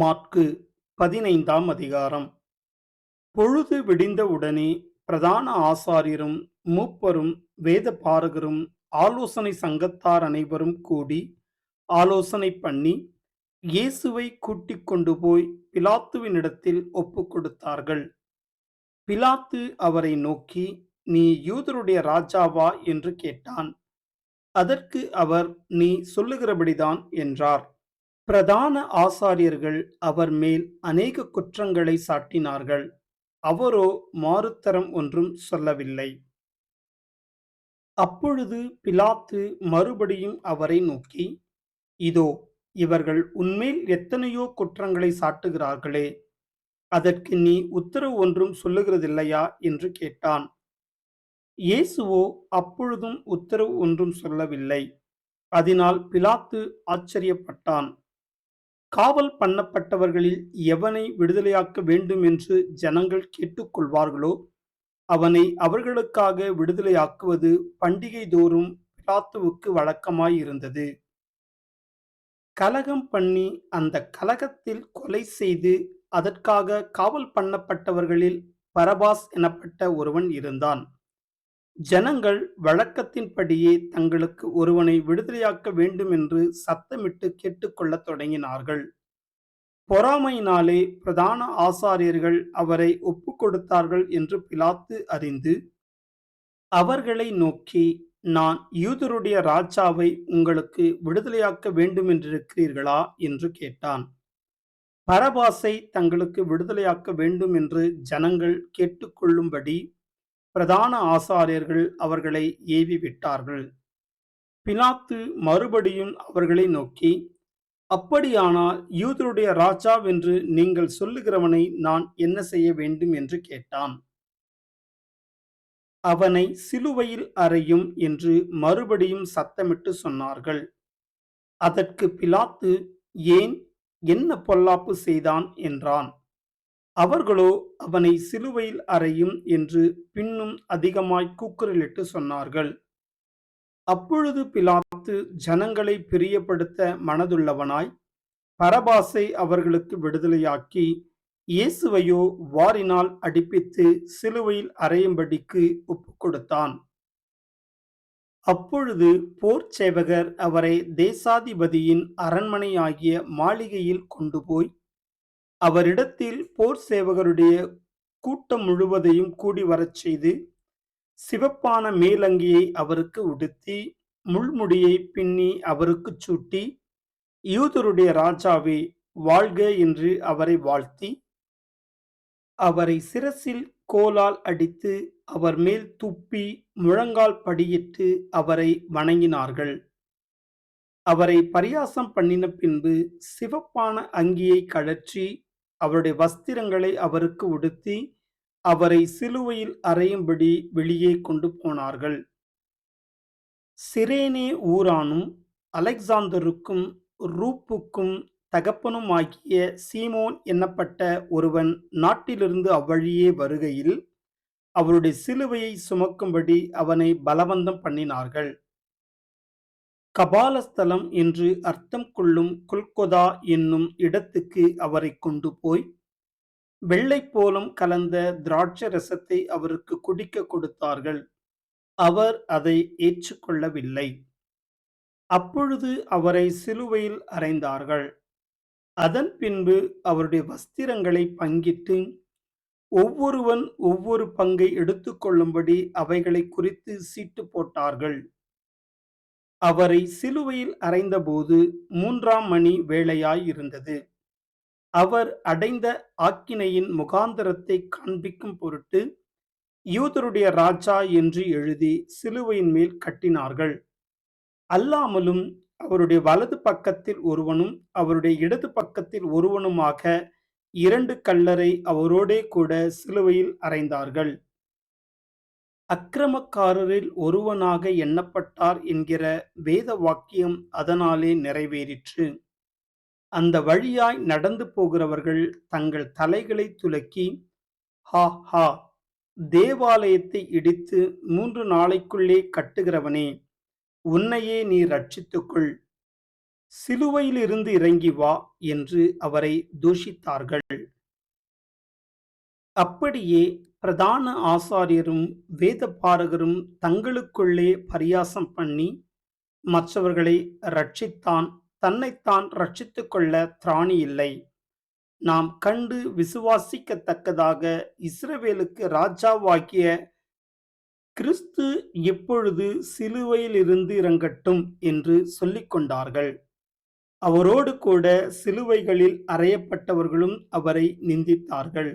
மாற்கு பதினைந்தாம் அதிகாரம். பொழுது விடிந்தவுடனே பிரதான ஆசாரியரும் மூப்பரும் வேத பாரகரும் ஆலோசனை சங்கத்தார் அனைவரும் கூடி ஆலோசனை பண்ணி இயேசுவை கூட்டிக் கொண்டு போய் பிலாத்துவினிடத்தில் ஒப்பு கொடுத்தார்கள். பிலாத்து அவரை நோக்கி நீ யூதருடைய ராஜாவா? என்று கேட்டான். அதற்கு அவர் நீ சொல்லுகிறபடிதான் என்றார். பிரதான ஆசாரியர்கள் அவர் மேல் அநேக குற்றங்களை சாட்டினார்கள். அவரோ மாறுத்தரம் ஒன்றும் சொல்லவில்லை. அப்பொழுது பிலாத்து மறுபடியும் அவரை நோக்கி இதோ இவர்கள் உன்மேல் எத்தனையோ குற்றங்களை சாட்டுகிறார்களே அதற்கு நீ உத்தரவு ஒன்றும் சொல்லுகிறதில்லையா? என்று கேட்டான். இயேசுவோ அப்பொழுதும் உத்தரவு ஒன்றும் சொல்லவில்லை. அதனால் பிலாத்து ஆச்சரியப்பட்டான். காவல் பண்ணப்பட்டவர்களில் எவனை விடுதலையாக்க வேண்டும் என்று ஜனங்கள் கேட்டுக்கொள்வார்களோ அவனை அவர்களுக்காக விடுதலையாக்குவது பண்டிகை தோறும் பிலாத்துவுக்கு வழக்கமாயிருந்தது. கலகம் பண்ணி அந்த கலகத்தில் கொலை செய்து அதற்காக காவல் பண்ணப்பட்டவர்களில் பரபாஸ் எனப்பட்ட ஒருவன் இருந்தான். ஜனங்கள் வழக்கத்தின்படியே தங்களுக்கு ஒருவனை விடுதலையாக்க வேண்டும் என்று சத்தமிட்டு கேட்டுக்கொள்ளத் தொடங்கினார்கள். பொறாமையினாலே பிரதான ஆசாரியர்கள் அவரை ஒப்புக் கொடுத்தார்கள் என்று பிலாத்து அறிந்து அவர்களை நோக்கி நான் யூதருடைய ராஜாவை உங்களுக்கு விடுதலையாக்க வேண்டுமென்றிருக்கிறீர்களா என்று கேட்டான். பரபாசை தங்களுக்கு விடுதலையாக்க வேண்டும் என்று ஜனங்கள் கேட்டுக்கொள்ளும்படி பிரதான ஆசாரியர்கள் அவர்களை ஏவி விட்டார்கள் பிலாத்து மறுபடியும் அவர்களை நோக்கி அப்படியானால் யூதருடைய ராஜாவென்று நீங்கள் சொல்லுகிறவனை நான் என்ன செய்ய வேண்டும்? என்று கேட்டான். அவனை சிலுவையில் அறையும் என்று மறுபடியும் சத்தமிட்டு சொன்னார்கள். அதற்கு பிலாத்து ஏன்? என்ன பொல்லாப்பு செய்தான்? என்றான். அவர்களோ அவனை சிலுவையில் அறையும் என்று பின்னும் அதிகமாய் கூக்குரலிட்டு சொன்னார்கள். அப்பொழுது பிலாத்து ஜனங்களை பிரியப்படுத்த மனதுள்ளவனாய் பரபாசை அவர்களுக்கு விடுதலையாக்கி இயேசுவையோ வாரினால் அடிப்பித்து சிலுவையில் அறையும்படிக்கு ஒப்புக் கொடுத்தான். அப்பொழுது போர் சேவகர் அவரை தேசாதிபதியின் அரண்மனையாகிய மாளிகையில் கொண்டு போய் அவரிடத்தில் போர் சேவகருடைய கூட்டம் முழுவதையும் கூடி வரச் செய்து சிவப்பான மேலங்கியை அவருக்கு உடுத்தி முள்முடியை பின்னி அவருக்குச் சூட்டி யூதருடைய ராஜாவே வாழ்க என்று அவரை வாழ்த்தி அவரை சிரசில் கோலால் அடித்து அவர் மேல் துப்பி முழங்கால் படியிட்டு அவரை வணங்கினார்கள். அவரை பரியாசம் பண்ணின பின்பு சிவப்பான அங்கியை கழற்றி அவருடைய வஸ்திரங்களை அவருக்கு உடுத்தி அவரை சிலுவையில் அறையும்படி வெளியே கொண்டு போனார்கள். சிரேனே ஊரானும் அலெக்சாந்தருக்கும் ரூப்புக்கும் தகப்பனுமாகிய சீமோன் என்னப்பட்ட ஒருவன் நாட்டிலிருந்து அவ்வழியே வருகையில் அவருடைய சிலுவையை சுமக்கும்படி அவனை பலவந்தம் பண்ணினார்கள். கபாலஸ்தலம் என்று அர்த்தம் கொள்ளும் குல்கொதா என்னும் இடத்துக்கு அவரை கொண்டு போய் வெள்ளை போலும் கலந்த திராட்ச ரசத்தை அவருக்கு குடிக்க கொடுத்தார்கள். அவர் அதை ஏற்றுக்கொள்ளவில்லை. அப்பொழுது அவரை சிலுவையில் அறைந்தார்கள். அதன் பின்பு அவருடைய வஸ்திரங்களை பங்கிட்டு ஒவ்வொருவன் ஒவ்வொரு பங்கை எடுத்துக்கொள்ளும்படி அவைகளை குறித்து சீட்டு போட்டார்கள். அவரை சிலுவையில் அறைந்தபோது மூன்றாம் மணி வேளையாயிருந்தது. அவர் அடைந்த ஆக்கினையின் முகாந்தரத்தை காண்பிக்கும் பொருட்டு யூதருடைய ராஜா என்று எழுதி சிலுவையின் மேல் கட்டினார்கள். அல்லாமலும் அவருடைய வலது பக்கத்தில் ஒருவனும் அவருடைய இடது பக்கத்தில் ஒருவனுமாக இரண்டு கல்லரை அவரோடே கூட சிலுவையில் அறைந்தார்கள். அக்கிரமக்காரரில் ஒருவனாக எண்ணப்பட்டார் என்கிற வேத வாக்கியம் அதனாலே நிறைவேறிற்று. அந்த வழியாய் நடந்து போகிறவர்கள் தங்கள் தலைகளை துலக்கி ஹா ஹா தேவாலயத்தை இடித்து மூன்று நாளைக்குள்ளே கட்டுகிறவனே உன்னையே நீ ரட்சித்துக்கொள். சிலுவையிலிருந்து இறங்கி வா என்று அவரை தூஷித்தார்கள். அப்படியே பிரதான ஆசாரியரும் வேதபாரகரும் தங்களுக்குள்ளே பரியாசம் பண்ணி மற்றவர்களை ரட்சித்தான் தன்னைத்தான் ரட்சித்து கொள்ள திராணி இல்லை. நாம் கண்டு விசுவாசிக்கத்தக்கதாக இஸ்ரவேலுக்கு ராஜாவாக்கிய கிறிஸ்து இப்பொழுது சிலுவையில் இருந்து இறங்கட்டும் என்று சொல்லிக்கொண்டார்கள் அவரோடு கூட சிலுவைகளில் அறையப்பட்டவர்களும் அவரை நிந்தித்தார்கள்.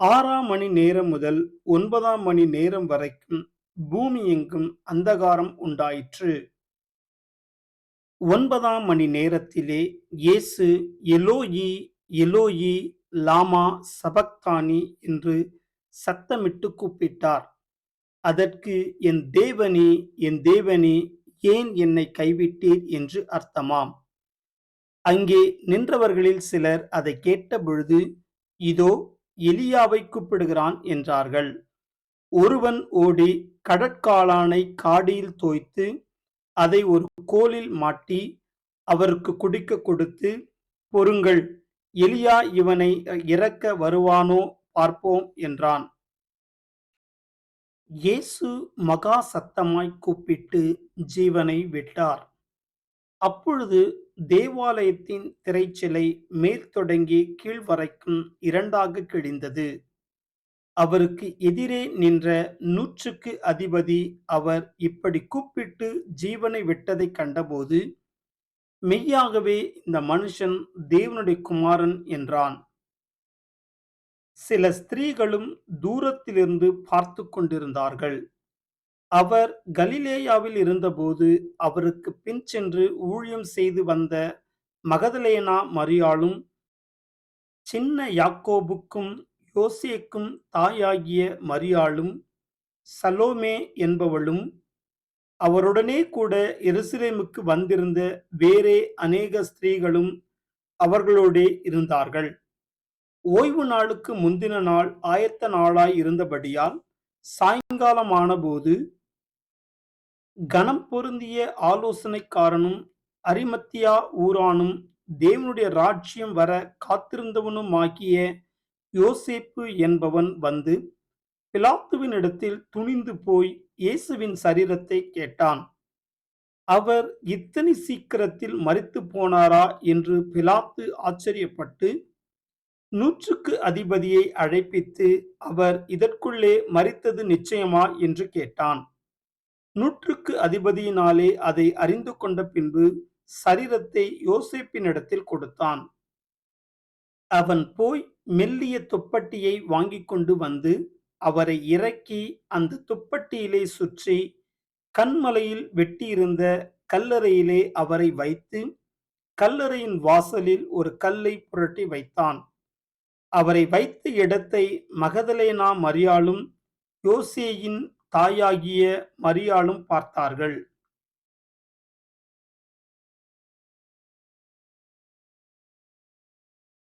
ஆறாம் மணி நேரம் முதல் ஒன்பதாம் மணி நேரம் வரைக்கும் பூமி எங்கும் அந்தகாரம் உண்டாயிற்று. ஒன்பதாம் மணி நேரத்திலே இயேசு எலோயி எலோயி லாமா சபக்தானி என்று சத்தமிட்டு கூப்பிட்டார். அதற்கு என் தேவனே என் தேவனே ஏன் என்னை கைவிட்டீர்? என்று அர்த்தமாம். அங்கே நின்றவர்களில் சிலர் அதை கேட்டபொழுது இதோ எலியாவை கூப்பிடுகிறான் என்றார்கள். ஒருவன் ஓடி கடற்காளானை காடியில் தோய்த்து அதை ஒரு கோலில் மாட்டி அவருக்கு குடிக்க கொடுத்து பொறுங்கள் எலியா இவனை இறக்க வருவானோ பார்ப்போம் என்றான். இயேசு மகா சத்தமாய் கூப்பிட்டு ஜீவனை விட்டார். அப்பொழுது தேவாலயத்தின் திரைச்சிலை மேற்தொடங்கி கீழ்வரைக்கும் கீழ் வரைக்கும் இரண்டாக கிழிந்தது. அவருக்கு எதிரே நின்ற நூற்றுக்கு அதிபதி அவர் இப்படி கூப்பிட்டு ஜீவனை விட்டதை கண்டபோது மெய்யாகவே இந்த மனுஷன் தேவனுடைய குமாரன் என்றான். சில ஸ்திரீகளும் தூரத்திலிருந்து பார்த்து கொண்டிருந்தார்கள். அவர் கலிலேயாவில் இருந்தபோது அவருக்கு பின் சென்று ஊழியம் செய்து வந்த மகதலேனா மரியாளும் சின்ன யாக்கோபுக்கும் யோசேக்கும் தாயாகிய மரியாளும் சலோமே என்பவளும் அவருடனே கூட எருசலேமுக்கு வந்திருந்த வேறே அநேக ஸ்திரீகளும் அவர்களோடே இருந்தார்கள். ஓய்வு நாளுக்கு முந்தின நாள் ஆயத்த நாளாய் இருந்தபடியால் சாயங்காலமானபோது கனம் பொருந்திய ஆலோசனைக்காரனும் அரிமத்தியா ஊரானும் தேவனுடைய ராஜ்யம் வர காத்திருந்தவனுமாகிய யோசேப்பு என்பவன் வந்து பிலாத்துவினிடத்தில் துணிந்து போய் இயேசுவின் சரீரத்தை கேட்டான். அவர் இத்தனை சீக்கிரத்தில் மறித்து போனாரா? என்று பிலாத்து ஆச்சரியப்பட்டு நூற்றுக்கு அதிபதியை அழைப்பித்து அவர் இதற்குள்ளே மறித்தது நிச்சயமா? என்று கேட்டான். நூற்றுக்கு அதிபதியினாலே அதை அறிந்து கொண்ட பின்பு சரீரத்தை யோசேப்பினிடத்தில் கொடுத்தான். அவன் போய் மெல்லிய துப்பட்டியை வாங்கி கொண்டு வந்து அவரை இறக்கி அந்த துப்பட்டியிலே சுற்றி கண்மலையில் வெட்டியிருந்த கல்லறையிலே அவரை வைத்து கல்லறையின் வாசலில் ஒரு கல்லை புரட்டி வைத்தான். அவரை வைத்த இடத்தை மகதலேனா மரியாளும் யோசேயின் தாயாகிய மரியாளும் பார்த்தார்கள்.